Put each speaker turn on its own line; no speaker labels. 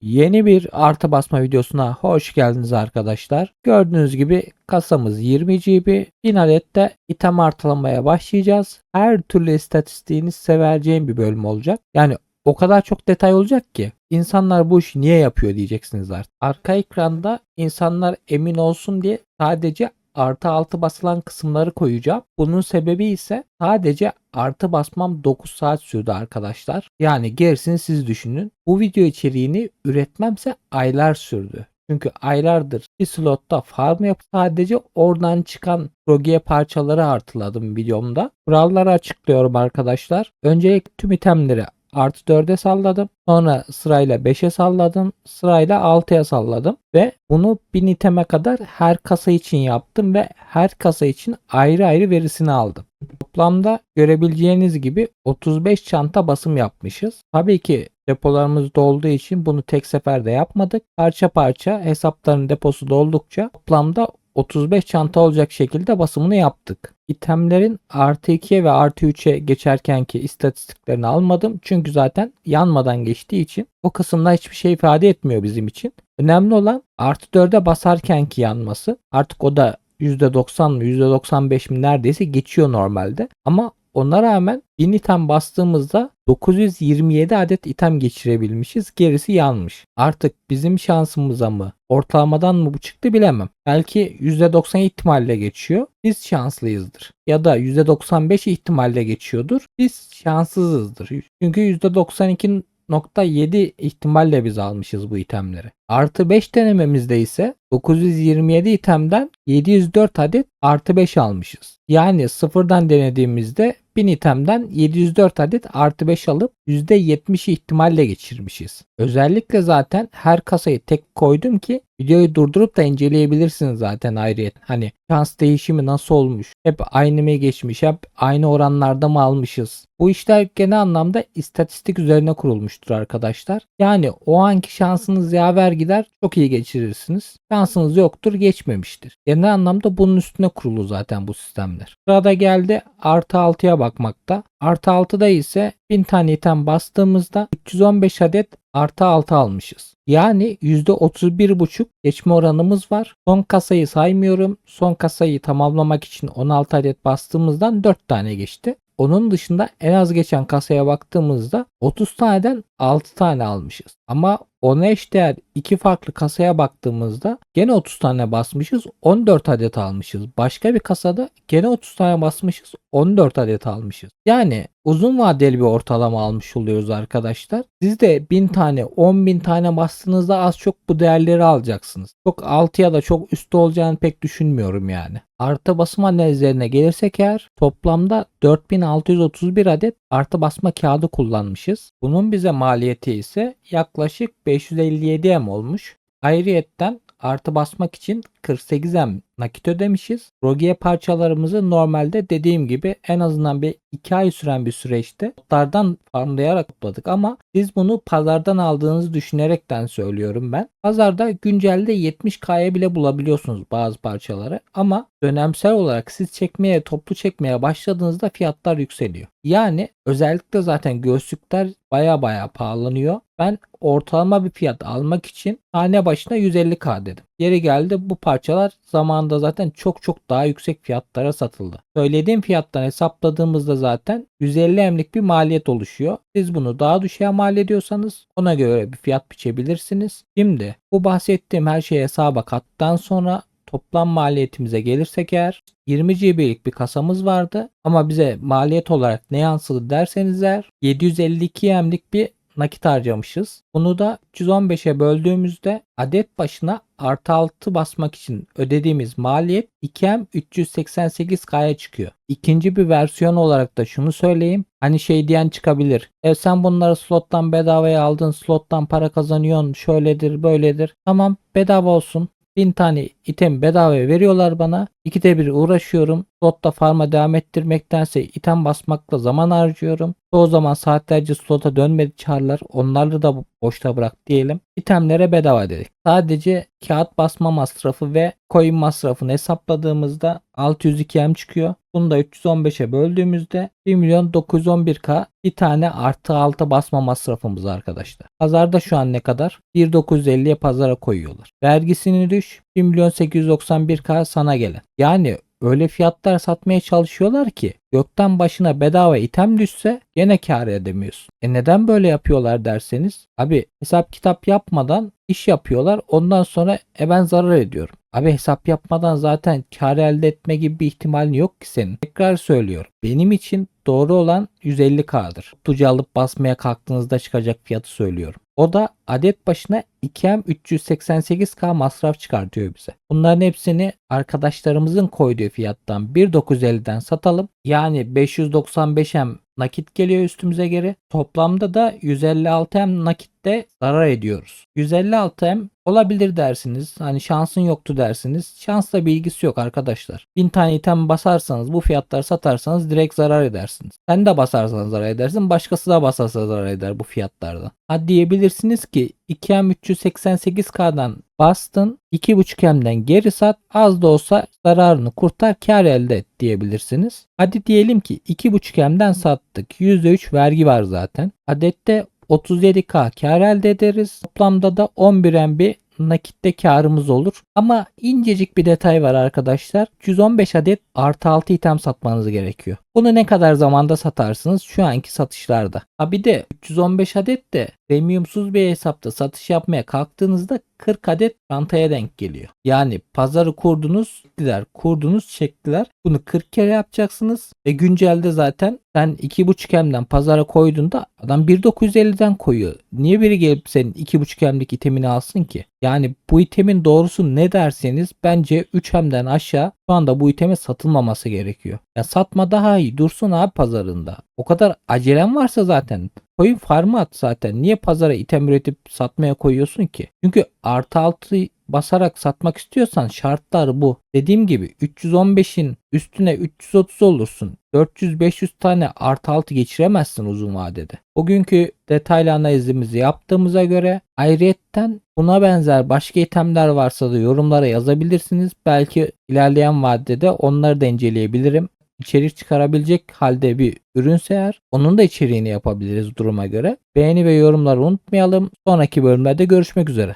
Yeni bir artı basma videosuna hoş geldiniz arkadaşlar. Gördüğünüz gibi kasamız 20 GB. 1000 adet de item artılamaya başlayacağız. Her türlü istatistiğini size vereceğim bir bölüm olacak. Yani o kadar çok detay olacak ki insanlar bu işi niye yapıyor diyeceksiniz artık. Arka ekranda insanlar emin olsun diye sadece artı altı basılan kısımları koyacağım. Bunun sebebi ise sadece artı basmam 9 saat sürdü arkadaşlar. Yani gerisini siz düşünün. Bu video içeriğini üretmemse aylar sürdü. Çünkü aylardır bir slotta farm yapıp sadece oradan çıkan progiye parçaları artıladım videomda. Kuralları açıklıyorum arkadaşlar. Öncelikle tüm itemleri artı 4'e salladım. Sonra sırayla 5'e salladım. Sırayla 6'ya salladım. Ve bunu 1000 iteme kadar her kasa için yaptım ve her kasa için ayrı ayrı verisini aldım. Toplamda görebileceğiniz gibi 35 çanta basım yapmışız. Tabii ki depolarımız dolduğu için bunu tek seferde yapmadık. Parça parça hesapların deposu doldukça toplamda 35 çanta olacak şekilde basımını yaptık. İtemlerin artı 2'ye ve artı 3'e geçerkenki istatistiklerini almadım. Çünkü zaten yanmadan geçtiği için o kısımda hiçbir şey ifade etmiyor bizim için. Önemli olan artı 4'e basarkenki yanması. Artık o da %90 mı %95 mi neredeyse geçiyor normalde. Ama ona rağmen 1000 item bastığımızda 927 adet item geçirebilmişiz. Gerisi yanmış. Artık bizim şansımıza mı ortalamadan mı bu çıktı bilemem. Belki %90 ihtimalle geçiyor. Biz şanslıyızdır. Ya da %95 ihtimalle geçiyordur. Biz şanssızızdır. Çünkü %92 %7 ihtimalle biz almışız bu itemleri. Artı 5 denememizde ise 927 itemden 704 adet artı 5 almışız. Yani sıfırdan denediğimizde 1000 itemden 704 adet artı 5 alıp %70 ihtimalle geçirmişiz. Özellikle zaten her kasayı tek koydum ki videoyu durdurup da inceleyebilirsiniz zaten ayrıyet. Hani şans değişimi nasıl olmuş? Hep aynı mı geçmiş? Hep aynı oranlarda mı almışız? Bu işler genel anlamda istatistik üzerine kurulmuştur arkadaşlar. Yani o anki şansınız yaver gider çok iyi geçirirsiniz. Şansınız yoktur geçmemiştir. Genel anlamda bunun üstüne kurulu zaten bu sistemler. Sırada geldi artı 6'ya bakmakta. Artı 6'da ise 1000 tane item bastığımızda 315 adet artı 6 almışız. Yani %31,5 geçme oranımız var. Son kasayı saymıyorum. Son kasayı tamamlamak için 16 adet bastığımızdan 4 tane geçti. Onun dışında en az geçen kasaya baktığımızda 30 taneden 6 tane almışız. Ama ona eşdeğer iki farklı kasaya baktığımızda gene 30 tane basmışız 14 adet almışız. Başka bir kasada gene 30 tane basmışız 14 adet almışız. Yani uzun vadeli bir ortalama almış oluyoruz arkadaşlar. Siz de 1000 tane 10 bin tane bastığınızda az çok bu değerleri alacaksınız. Çok altı ya da çok üstte olacağını pek düşünmüyorum yani. Artı basım analizlerine gelirsek eğer toplamda 4631 adet artı basma kağıdı kullanmışız. Bunun bize maliyeti ise yaklaşık 557 M olmuş. Ayrıyetten artı basmak için 48 M nakit ödemişiz. Rogiye parçalarımızı normalde dediğim gibi en azından bir 2 ay süren bir süreçte botlardan farmlayarak topladık ama siz bunu pazardan aldığınızı düşünerekten söylüyorum ben. Pazarda güncelde 70K'ya bile bulabiliyorsunuz bazı parçaları ama dönemsel olarak siz çekmeye toplu çekmeye başladığınızda fiyatlar yükseliyor. Yani özellikle zaten göğüslükler baya baya pahalanıyor. Ben ortalama bir fiyat almak için tane başına 150k dedim. Yeri geldi bu parçalar zamanında zaten çok çok daha yüksek fiyatlara satıldı. Söylediğim fiyattan hesapladığımızda zaten 150 emlik bir maliyet oluşuyor. Siz bunu daha düşüğe mal ediyorsanız ona göre bir fiyat biçebilirsiniz. Şimdi bu bahsettiğim her şeyi hesaba kattıktan sonra toplam maliyetimize gelirsek eğer 20 GB'lik bir kasamız vardı ama bize maliyet olarak ne yansıdı derseniz eğer 752 emlik bir nakit harcamışız. Bunu da 315'e böldüğümüzde adet başına artı 6 basmak için ödediğimiz maliyet 2M 388K'ya çıkıyor. İkinci bir versiyon olarak da şunu söyleyeyim. Hani şey diyen çıkabilir. E sen bunları slottan bedavaya aldın, slottan para kazanıyorsun, şöyledir, böyledir. Tamam bedava olsun. 1000 tane item bedava veriyorlar bana. İkide bir uğraşıyorum. Slotta farma devam ettirmektense item basmakla zaman harcıyorum. Çoğu zaman saatlerce slota dönmedi çarlar. Onları da boşta bırak diyelim. İtemlere bedava dedik. Sadece kağıt basma masrafı ve coin masrafını hesapladığımızda 602M çıkıyor. Bunu da 315'e böldüğümüzde 1 milyon 911k bir tane artı 6 basma masrafımız arkadaşlar. Pazarda şu an ne kadar? 1.950'ye pazara koyuyorlar. Vergisini düş 1 milyon 891k sana gelen. Yani öyle fiyatlar satmaya çalışıyorlar ki gökten başına bedava item düşse gene kar edemiyorsun. E neden böyle yapıyorlar derseniz abi hesap kitap yapmadan iş yapıyorlar ondan sonra e ben zarar ediyorum. Abi hesap yapmadan zaten kar elde etme gibi bir ihtimalin yok ki senin. Tekrar söylüyorum. Benim için doğru olan 150K'dır. Tutucu alıp basmaya kalktığınızda çıkacak fiyatı söylüyorum. O da adet başına 2M 388K masraf çıkartıyor bize. Bunların hepsini arkadaşlarımızın koyduğu fiyattan 1.950'den satalım. Yani 595M nakit geliyor üstümüze geri. Toplamda da 156M nakitte zarar ediyoruz. 156M olabilir dersiniz. Hani şansın yoktu dersiniz. Şansla bir ilgisi yok arkadaşlar. 1000 tane item basarsanız bu fiyatlar satarsanız direkt zarar edersiniz. Sen de basarsan zarar edersin. Başkası da basarsa zarar eder bu fiyatlardan. Ha diyebilirsiniz ki 2M 388K'dan bastın 2.5M'den geri sat az da olsa zararını kurtar kar elde et diyebilirsiniz. Hadi diyelim ki 2.5M'den sattık. %3 vergi var zaten. Adette 37K kar elde ederiz. Toplamda da 11M bir nakitte karımız olur. Ama incecik bir detay var arkadaşlar. 115 adet artı 6 item satmanız gerekiyor. Bunu ne kadar zamanda satarsınız şu anki satışlarda. Ha bir de 315 adet de premiumsuz bir hesapta satış yapmaya kalktığınızda 40 adet çantaya denk geliyor. Yani pazarı kurdunuz, çektiler, kurdunuz, çektiler. Bunu 40 kere yapacaksınız. Ve güncelde zaten sen 2.5M'den pazara koyduğunda adam 1.950'den koyuyor. Niye biri gelip senin 2.5M'lik itemini alsın ki? Yani bu itemin doğrusu ne derseniz bence 3M'den aşağı şu anda bu itemin satılmaması gerekiyor. Ya satma daha iyi dursun abi pazarında. O kadar acelem varsa zaten Coin farmı at zaten. Niye pazara item üretip satmaya koyuyorsun ki? Çünkü artı altı basarak satmak istiyorsan şartlar bu. Dediğim gibi 315'in üstüne 330 olursun. 400-500 tane artı altı geçiremezsin uzun vadede. Bugünkü detaylı analizimizi yaptığımıza göre ayrıyetten buna benzer başka itemler varsa da yorumlara yazabilirsiniz. Belki ilerleyen vadede onları da inceleyebilirim içerik çıkarabilecek halde bir ürünse eğer onun da içeriğini yapabiliriz duruma göre. Beğeni ve yorumları unutmayalım. Sonraki bölümlerde görüşmek üzere.